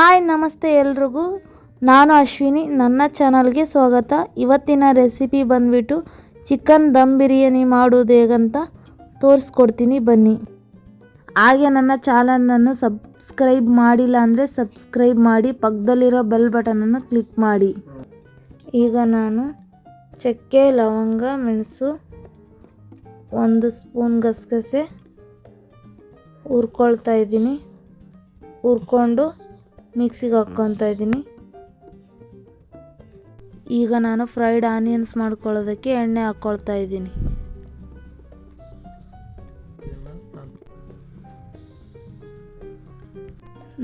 Hi, ನಮಸ್ತೆ ಎಲ್ರಿಗೂ. ನಾನು ಅಶ್ವಿನಿ, ನನ್ನ ಚಾನಲ್ಗೆ ಸ್ವಾಗತ. ಇವತ್ತಿನ ರೆಸಿಪಿ ಬಂದ್ಬಿಟ್ಟು ಚಿಕನ್ ದಮ್ ಬಿರಿಯಾನಿ ಮಾಡೋದು ಹೇಗಂತ ತೋರಿಸ್ಕೊಡ್ತೀನಿ, ಬನ್ನಿ. ಹಾಗೆ ನನ್ನ ಚಾನಲನ್ನು ಸಬ್ಸ್ಕ್ರೈಬ್ ಮಾಡಿಲ್ಲ ಅಂದರೆ ಸಬ್ಸ್ಕ್ರೈಬ್ ಮಾಡಿ, ಪಕ್ಕದಲ್ಲಿರೋ ಬೆಲ್ ಬಟನನ್ನು ಕ್ಲಿಕ್ ಮಾಡಿ. ಈಗ ನಾನು ಚಕ್ಕೆ, ಲವಂಗ, ಮೆಣಸು, ಒಂದು ಸ್ಪೂನ್ ಗಸಗಸೆ ಹುರ್ಕೊಳ್ತಾ ಇದ್ದೀನಿ. ಹುರ್ಕೊಂಡು ಮಿಕ್ಸಿಗೆ ಹಾಕ್ಕೊತಾ ಇದ್ದೀನಿ. ಈಗ ನಾನು ಫ್ರೈಡ್ ಆನಿಯನ್ಸ್ ಮಾಡ್ಕೊಳ್ಳೋದಕ್ಕೆ ಎಣ್ಣೆ ಹಾಕ್ಕೊಳ್ತಾ ಇದ್ದೀನಿ.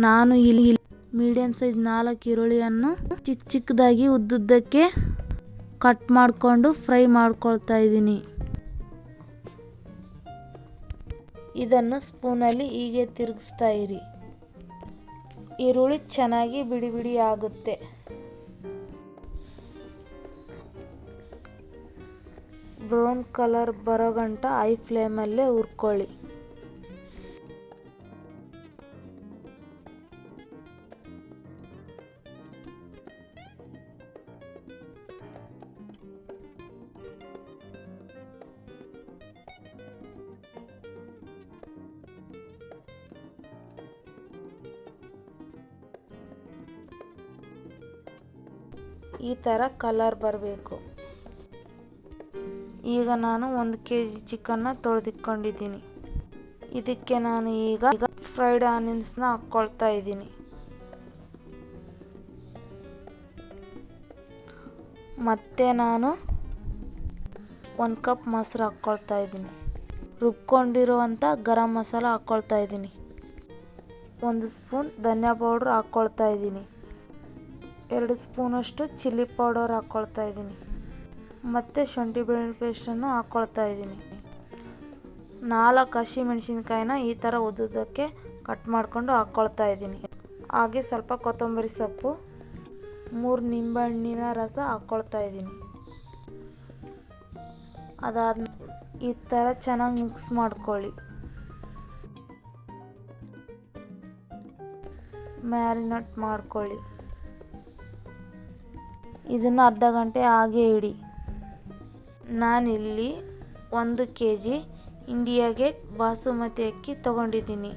ನಾನು ಇಲ್ಲಿ ಮೀಡಿಯಂ ಸೈಜ್ ನಾಲ್ಕು ಈರುಳ್ಳಿಯನ್ನು ಚಿಕ್ಕ ಚಿಕ್ಕದಾಗಿ ಉದ್ದುದ್ದಕ್ಕೆ ಕಟ್ ಮಾಡಿಕೊಂಡು ಫ್ರೈ ಮಾಡ್ಕೊಳ್ತಾ ಇದ್ದೀನಿ. ಇದನ್ನು ಸ್ಪೂನಲ್ಲಿ ಹೀಗೆ ತಿರುಗಿಸ್ತಾ ಇರಿ. ಈರುಳ್ಳಿ ಚೆನ್ನಾಗಿ ಬಿಡಿ ಬಿಡಿ ಆಗುತ್ತೆ. ಬ್ರೌನ್ ಕಲರ್ ಬರೋ ಗಂಟ ಐ ಫ್ಲೇಮಲ್ಲೇ ಹುರ್ಕೊಳ್ಳಿ. ಈ ಥರ ಕಲರ್ ಬರಬೇಕು. ಈಗ ನಾನು ಒಂದು ಕೆ ಜಿ ಚಿಕನ್ನ ತೊಳೆದಿಟ್ಕೊಂಡಿದ್ದೀನಿ. ಇದಕ್ಕೆ ನಾನು ಈಗ ಫ್ರೈಡ್ ಆನಿಯನ್ಸ್ನ ಹಾಕ್ಕೊಳ್ತಾ ಇದ್ದೀನಿ. ಮತ್ತೆ ನಾನು ಒಂದು ಕಪ್ ಮೊಸರು ಹಾಕ್ಕೊಳ್ತಾ ಇದ್ದೀನಿ. ರುಬ್ಕೊಂಡಿರುವಂಥ ಗರಂ ಮಸಾಲ ಹಾಕ್ಕೊಳ್ತಾ ಇದ್ದೀನಿ. ಒಂದು ಸ್ಪೂನ್ ಧನಿಯಾ ಪೌಡ್ರ್ ಹಾಕ್ಕೊಳ್ತಾ ಇದ್ದೀನಿ. ಎರಡು ಸ್ಪೂನಷ್ಟು ಚಿಲ್ಲಿ ಪೌಡರ್ ಹಾಕ್ಕೊಳ್ತಾ ಇದ್ದೀನಿ. ಮತ್ತು ಶುಂಠಿ ಬೆಳ್ಳುಳ್ಳಿ ಪೇಸ್ಟನ್ನು ಹಾಕ್ಕೊಳ್ತಾ ಇದ್ದೀನಿ. ನಾಲ್ಕು ಹಸಿ ಮೆಣಸಿನ್ಕಾಯಿನ ಈ ಥರ ಉದ್ದುದಕ್ಕೆ ಕಟ್ ಮಾಡಿಕೊಂಡು ಹಾಕ್ಕೊಳ್ತಾ ಇದ್ದೀನಿ. ಹಾಗೆ ಸ್ವಲ್ಪ ಕೊತ್ತಂಬರಿ ಸೊಪ್ಪು, ಮೂರು ನಿಂಬೆಹಣ್ಣಿನ ರಸ ಹಾಕ್ಕೊಳ್ತಾ ಇದ್ದೀನಿ. ಅದಾದ ಈ ಥರ ಚೆನ್ನಾಗಿ ಮಿಕ್ಸ್ ಮಾಡ್ಕೊಳ್ಳಿ. ಮ್ಯಾರಿನೇಟ್ ಮಾಡ್ಕೊಳ್ಳಿ. ಇದನ್ನು ಅರ್ಧ ಗಂಟೆ ಹಾಗೆ ಇಡಿ. ನಾನಿಲ್ಲಿ ಒಂದು K G India Gate basmati ಅಕ್ಕಿ ತೊಗೊಂಡಿದ್ದೀನಿ.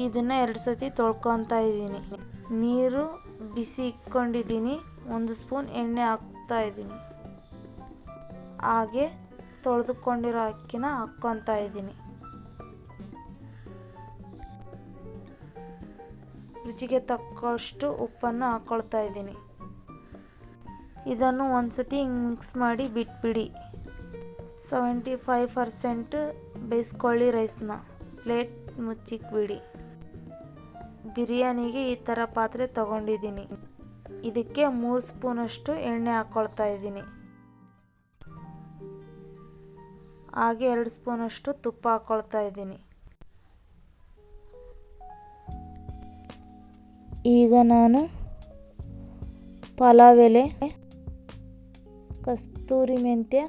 ಇದನ್ನು ಎರಡು ಸತಿ ತೊಳ್ಕೊತಾ ಇದ್ದೀನಿ. ನೀರು ಬಿಸಿ ಇಟ್ಕೊಂಡಿದ್ದೀನಿ ಒಂದು ಸ್ಪೂನ್ ಎಣ್ಣೆ ಹಾಕ್ತಾ ಇದ್ದೀನಿ. ಹಾಗೆ ತೊಳೆದುಕೊಂಡಿರೋ ಅಕ್ಕಿನ ಹಾಕ್ಕೊತಾ ಇದ್ದೀನಿ. ರುಚಿಗೆ ತಕ್ಕಷ್ಟು ಉಪ್ಪನ್ನು ಹಾಕ್ಕೊಳ್ತಾ ಇದ್ದೀನಿ. ಇದನ್ನು ಒಂದ್ಸತಿ ಹಿಂಗೆ ಮಿಕ್ಸ್ ಮಾಡಿ ಬಿಟ್ಬಿಡಿ. ಸೆವೆಂಟಿ ಫೈವ್ ಪರ್ಸೆಂಟ್ ಬೇಯಿಸ್ಕೊಳ್ಳಿ ರೈಸ್ನ ಪ್ಲೇಟ್ ಮುಚ್ಚಿಕ್ಬಿಡಿ. ಬಿರಿಯಾನಿಗೆ ಈ ಥರ ಪಾತ್ರೆ ತಗೊಂಡಿದ್ದೀನಿ. ಇದಕ್ಕೆ ಮೂರು ಸ್ಪೂನಷ್ಟು ಎಣ್ಣೆ ಹಾಕ್ಕೊಳ್ತಾ ಇದ್ದೀನಿ. ಹಾಗೆ ಎರಡು ಸ್ಪೂನಷ್ಟು ತುಪ್ಪ ಹಾಕ್ಕೊಳ್ತಾ ಇದ್ದೀನಿ. ಈಗ ನಾನು ಪಲಾವ್ ಎಲೆ ಕಸ್ತೂರಿ ಮೆಂತ್ಯ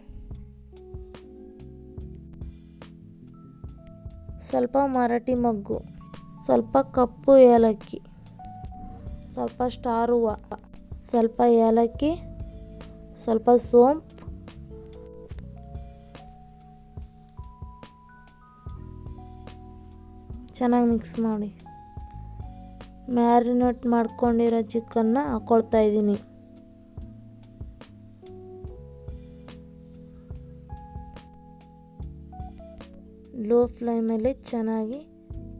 ಸ್ವಲ್ಪ ಮರಾಠಿ ಮೊಗ್ಗು, ಸ್ವಲ್ಪ ಕಪ್ಪು ಏಲಕ್ಕಿ, ಸ್ವಲ್ಪ ಸ್ಟಾರ್ ಹೂವು ಸ್ವಲ್ಪ ಏಲಕ್ಕಿ, ಸ್ವಲ್ಪ ಸೋಂಪು, ಚೆನ್ನಾಗಿ ಮಿಕ್ಸ್ ಮಾಡಿ. ಮ್ಯಾರಿನೇಟ್ ಮಾಡ್ಕೊಂಡಿರೋ ಚಿಕನ್ನ ಹಾಕ್ಕೊಳ್ತಾ ಇದ್ದೀನಿ. ಲೋ ಫ್ಲೇಮಲ್ಲಿ ಚೆನ್ನಾಗಿ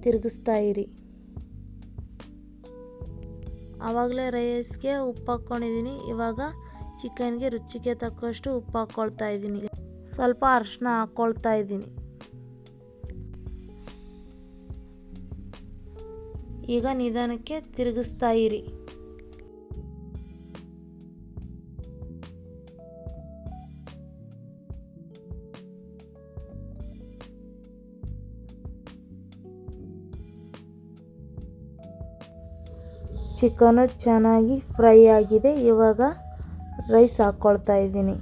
ತಿರುಗಿಸ್ತಾ ಇರಿ. ಆವಾಗಲೇ ರೈಸ್ಗೆ ಉಪ್ಪು ಹಾಕ್ಕೊಂಡಿದ್ದೀನಿ. ಇವಾಗ ಚಿಕನ್ಗೆ ರುಚಿಗೆ ತಕ್ಕಷ್ಟು ಉಪ್ಪು ಹಾಕ್ಕೊಳ್ತಾ ಇದ್ದೀನಿ. ಸ್ವಲ್ಪ ಅರಿಶಿನ ಹಾಕ್ಕೊಳ್ತಾ ಇದ್ದೀನಿ. ಈಗ ನಿಧಾನಕ್ಕೆ ತಿರುಗಿಸ್ತಾ ಇರಿ. ಚಿಕನು ಚೆನ್ನಾಗಿ ಫ್ರೈ ಆಗಿದೆ. ಇವಾಗ ರೈಸ್ ಹಾಕ್ಕೊಳ್ತಾ ಇದ್ದೀನಿ.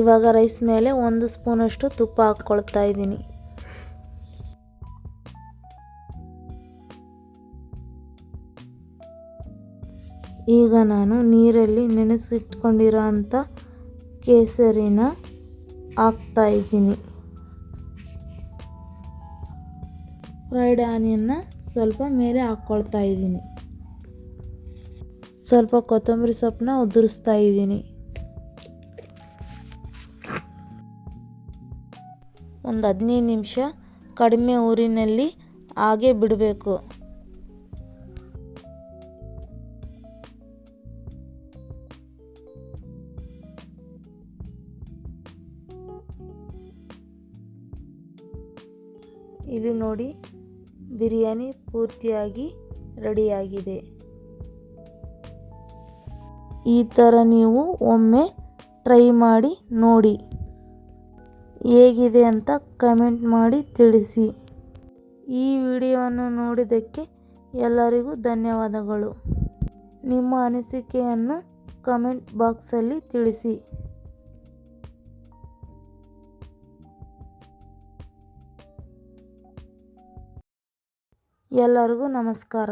ಇವಾಗ ರೈಸ್ ಮೇಲೆ ಒಂದು ಸ್ಪೂನಷ್ಟು ತುಪ್ಪ ಹಾಕ್ಕೊಳ್ತಾ ಇದ್ದೀನಿ. ಈಗ ನಾನು ನೀರಲ್ಲಿ ನೆನೆಸಿಟ್ಕೊಂಡಿರೋ ಅಂಥ ಕೇಸರಿನ ಹಾಕ್ತಾ ಇದ್ದೀನಿ. ಫ್ರೈಡ್ ಆನಿಯನ್ನ ಸ್ವಲ್ಪ ಮೇಲೆ ಹಾಕ್ಕೊಳ್ತಾ ಇದ್ದೀನಿ. ಸ್ವಲ್ಪ ಕೊತ್ತಂಬರಿ ಸೊಪ್ಪನ್ನ ಉದುರಿಸ್ತಾ ಇದ್ದೀನಿ. ಒಂದು ಹದಿನೈದು ನಿಮಿಷ ಕಡಿಮೆ ಊರಿನಲ್ಲಿ ಹಾಗೆ ಬಿಡಬೇಕು. ಇಲ್ಲಿ ನೋಡಿ ಬಿರಿಯಾನಿ ಪೂರ್ತಿಯಾಗಿ ರೆಡಿಯಾಗಿದೆ. ಈ ಥರ ನೀವು ಒಮ್ಮೆ ಟ್ರೈ ಮಾಡಿ ನೋಡಿ. ಹೇಗಿದೆ ಅಂತ ಕಮೆಂಟ್ ಮಾಡಿ ತಿಳಿಸಿ. ಈ ವಿಡಿಯೋವನ್ನು ನೋಡಿದ್ದಕ್ಕೆ ಎಲ್ಲರಿಗೂ ಧನ್ಯವಾದಗಳು. ನಿಮ್ಮ ಅನಿಸಿಕೆಯನ್ನು ಕಮೆಂಟ್ ಬಾಕ್ಸಲ್ಲಿ ತಿಳಿಸಿ. ಎಲ್ಲರಿಗೂ ನಮಸ್ಕಾರ.